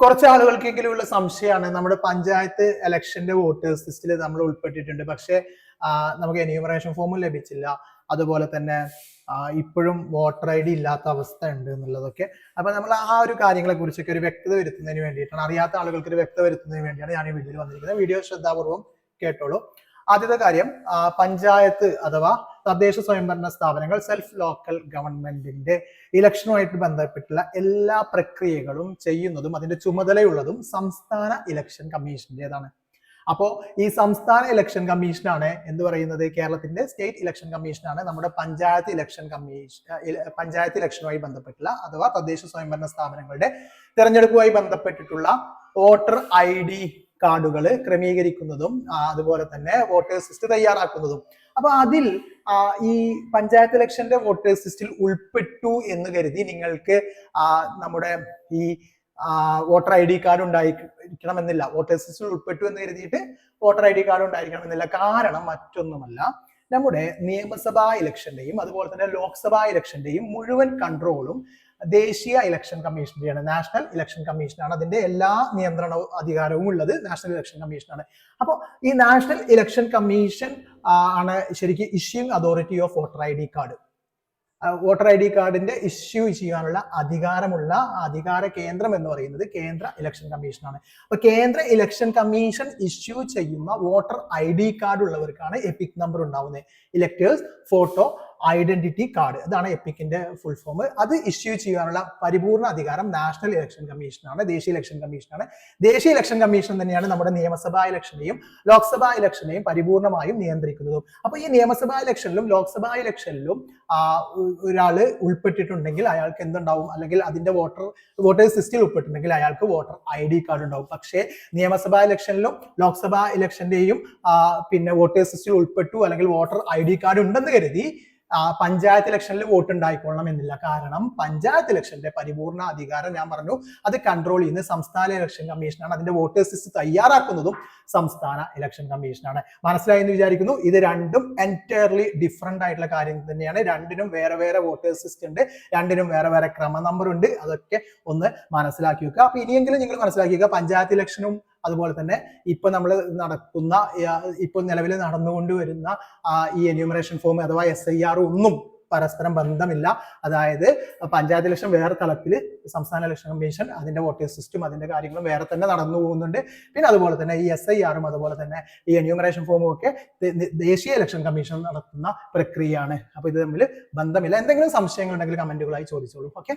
കുറച്ച് ആളുകൾക്കെങ്കിലും ഉള്ള സംശയമാണ്. നമ്മുടെ പഞ്ചായത്ത് ഇലക്ഷന്റെ വോട്ടേഴ്സ് ലിസ്റ്റിൽ നമ്മൾ ഉൾപ്പെട്ടിട്ടുണ്ട്. പക്ഷേ നമുക്ക് എന്യൂമറേഷൻ ഫോമും ലഭിച്ചില്ല. അതുപോലെ തന്നെ ഇപ്പോഴും വോട്ടർ ഐ ഡി ഇല്ലാത്ത അവസ്ഥ ഉണ്ട് എന്നുള്ളതൊക്കെ. അപ്പൊ നമ്മൾ ആ ഒരു കാര്യങ്ങളെ കുറിച്ചൊക്കെ ഒരു വ്യക്തത വരുത്തുന്നതിന് വേണ്ടിയിട്ടാണ് അറിയാത്ത ആളുകൾക്ക് ഒരു വ്യക്തത വരുത്തുന്നതിന് വേണ്ടിയാണ് ഞാൻ ഈ വീഡിയോയിൽ വന്നിരിക്കുന്നത്. വീഡിയോ ശ്രദ്ധാപൂർവം കേട്ടോളൂ. ആദ്യത്തെ കാര്യം പഞ്ചായത്ത് അഥവാ തദ്ദേശ സ്വയംഭരണ സ്ഥാപനങ്ങൾ സെൽഫ് ലോക്കൽ ഗവൺമെന്റിന്റെ ഇലക്ഷനുമായിട്ട് ബന്ധപ്പെട്ടുള്ള എല്ലാ പ്രക്രിയകളും ചെയ്യുന്നതും അതിന്റെ ചുമതലയുള്ളതും സംസ്ഥാന ഇലക്ഷൻ കമ്മീഷന്റേതാണ് അപ്പോ ഈ സംസ്ഥാന ഇലക്ഷൻ കമ്മീഷനാണ് എന്ന് പറയുന്നത്? കേരളത്തിന്റെ സ്റ്റേറ്റ് ഇലക്ഷൻ കമ്മീഷനാണ് നമ്മുടെ പഞ്ചായത്ത് ഇലക്ഷൻ കമ്മീഷൻ പഞ്ചായത്ത് ഇലക്ഷനുമായി ബന്ധപ്പെട്ടുള്ള അഥവാ തദ്ദേശ സ്വയംഭരണ സ്ഥാപനങ്ങളുടെ തിരഞ്ഞെടുപ്പുമായി ബന്ധപ്പെട്ടിട്ടുള്ള വോട്ടർ ഐ ഡി കാർഡുകൾ ക്രമീകരിക്കുന്നതും അതുപോലെ തന്നെ വോട്ടേഴ്സ് ലിസ്റ്റ് തയ്യാറാക്കുന്നതും. അപ്പൊ അതിൽ ഈ പഞ്ചായത്ത് ഇലക്ഷന്റെ വോട്ടേഴ്സ് ലിസ്റ്റിൽ ഉൾപ്പെട്ടു എന്ന് കരുതി നിങ്ങൾക്ക് നമ്മുടെ ഈ വോട്ടർ ഐ ഡി കാർഡ് ഉണ്ടായിരിക്കണം എന്നില്ല വോട്ടേഴ്സ് ലിസ്റ്റിൽ ഉൾപ്പെട്ടു എന്ന് കരുതിയിട്ട് വോട്ടർ ഐ ഡി കാർഡ് ഉണ്ടായിരിക്കണം എന്നില്ല കാരണം മറ്റൊന്നുമല്ല നമ്മുടെ നിയമസഭാ ഇലക്ഷന്റെയും അതുപോലെ തന്നെ ലോക്സഭാ ഇലക്ഷന്റെയും മുഴുവൻ കൺട്രോളും ദേശീയ ഇലക്ഷൻ കമ്മീഷന്റെയാണ് നാഷണൽ ഇലക്ഷൻ കമ്മീഷനാണ്. അതിന്റെ എല്ലാ നിയന്ത്രണ അധികാരവും ഉള്ളത് നാഷണൽ ഇലക്ഷൻ കമ്മീഷനാണ്. അപ്പോൾ ഈ നാഷണൽ ഇലക്ഷൻ കമ്മീഷൻ ആണ് ശരിക്കും issuing authority of voter I D card. Voter I D കാർഡിന്റെ ഇഷ്യൂ ചെയ്യാനുള്ള അധികാരമുള്ള അധികാര കേന്ദ്രം എന്ന് പറയുന്നത് കേന്ദ്ര ഇലക്ഷൻ കമ്മീഷനാണ്. അപ്പൊ കേന്ദ്ര ഇലക്ഷൻ കമ്മീഷൻ ഇഷ്യൂ ചെയ്യുന്ന വോട്ടർ ഐ ഡി കാർഡ് ഉള്ളവർക്കാണ് എപ്പിക് നമ്പർ ഉണ്ടാവുന്നത്. Electors photo identity card. അതാണ് എപ്പിക്കിന്റെ ഫുൾ ഫോം അത് ഇഷ്യൂ ചെയ്യാനുള്ള പരിപൂർണ അധികാരം നാഷണൽ ഇലക്ഷൻ കമ്മീഷനാണ് ദേശീയ ഇലക്ഷൻ കമ്മീഷനാണ് ദേശീയ ഇലക്ഷൻ കമ്മീഷൻ തന്നെയാണ് നമ്മുടെ നിയമസഭാ ഇലക്ഷനെയും ലോക്സഭാ ഇലക്ഷനെയും പരിപൂർണമായും നിയന്ത്രിക്കുന്നതും. അപ്പൊ ഈ നിയമസഭാ ഇലക്ഷനിലും ലോക്സഭാ ഇലക്ഷനിലും ഒരാൾ ഉൾപ്പെട്ടിട്ടുണ്ടെങ്കിൽ അയാൾക്ക് എന്തുണ്ടാവും? അല്ലെങ്കിൽ അതിന്റെ വോട്ടർ വോട്ടേഴ്സ് ലിസ്റ്റിൽ ഉൾപ്പെട്ടിട്ടുണ്ടെങ്കിൽ അയാൾക്ക് വോട്ടർ ഐ ഡി കാർഡ് ഉണ്ടാവും. പക്ഷേ നിയമസഭാ ഇലക്ഷനിലും ലോക്സഭാ ഇലക്ഷന്റെയും പിന്നെ വോട്ടേഴ്സ് ലിസ്റ്റിൽ ഉൾപ്പെട്ടു അല്ലെങ്കിൽ വോട്ടർ ഐ ഡി കാർഡ് ഉണ്ടെന്ന് കരുതി പഞ്ചായത്ത് ഇലക്ഷനിൽ വോട്ട് ഉണ്ടായിക്കൊള്ളണം എന്നില്ല. കാരണം പഞ്ചായത്ത് ഇലക്ഷന്റെ പരിപൂർണ അധികാരം ഞാൻ പറഞ്ഞു അത് കൺട്രോൾ ചെയ്യുന്ന സംസ്ഥാന ഇലക്ഷൻ കമ്മീഷനാണ് അതിന്റെ വോട്ടേഴ്സ് ലിസ്റ്റ് തയ്യാറാക്കുന്നതും സംസ്ഥാന ഇലക്ഷൻ കമ്മീഷനാണ് മനസ്സിലായി എന്ന് വിചാരിക്കുന്നു? ഇത് രണ്ടും എന്റയർലി ഡിഫറെന്റ് ആയിട്ടുള്ള കാര്യം തന്നെയാണ്. രണ്ടിനും വേറെ വേറെ വോട്ടേഴ്സ് ലിസ്റ്റ് ഉണ്ട്. രണ്ടിനും വേറെ വേറെ ക്രമ നമ്പർ ഉണ്ട്. അതൊക്കെ ഒന്ന് മനസ്സിലാക്കി വെക്കുക. അപ്പൊ ഇനിയെങ്കിലും നിങ്ങൾ മനസ്സിലാക്കി വെക്കുക പഞ്ചായത്ത് ഇലക്ഷനും അതുപോലെ തന്നെ ഇപ്പൊ നമ്മൾ നടക്കുന്ന ഇപ്പൊ നിലവിൽ നടന്നുകൊണ്ട് വരുന്ന ഈ എന്യൂമറേഷൻ ഫോം അഥവാ എസ് ഐ ആർ ഒന്നും പരസ്പരം ബന്ധമില്ല. അതായത് പഞ്ചായത്ത് ഇലക്ഷൻ വേറെ തലത്തിൽ സംസ്ഥാന ഇലക്ഷൻ കമ്മീഷൻ അതിന്റെ വോട്ടേഴ്സ് സിസ്റ്റം അതിന്റെ കാര്യങ്ങളും വേറെ തന്നെ നടന്നു പോകുന്നുണ്ട്. പിന്നെ അതുപോലെ തന്നെ ഈ എസ് ഐ ആറും അതുപോലെ തന്നെ ഈ എന്യൂമറേഷൻ ഫോമും ഒക്കെ ദേശീയ ഇലക്ഷൻ കമ്മീഷൻ നടത്തുന്ന പ്രക്രിയയാണ്. അപ്പൊ ഇത് തമ്മിൽ ബന്ധമില്ല. എന്തെങ്കിലും സംശയങ്ങൾ ഉണ്ടെങ്കിൽ കമന്റുകളായി ചോദിച്ചോളൂ. ഓക്കെ?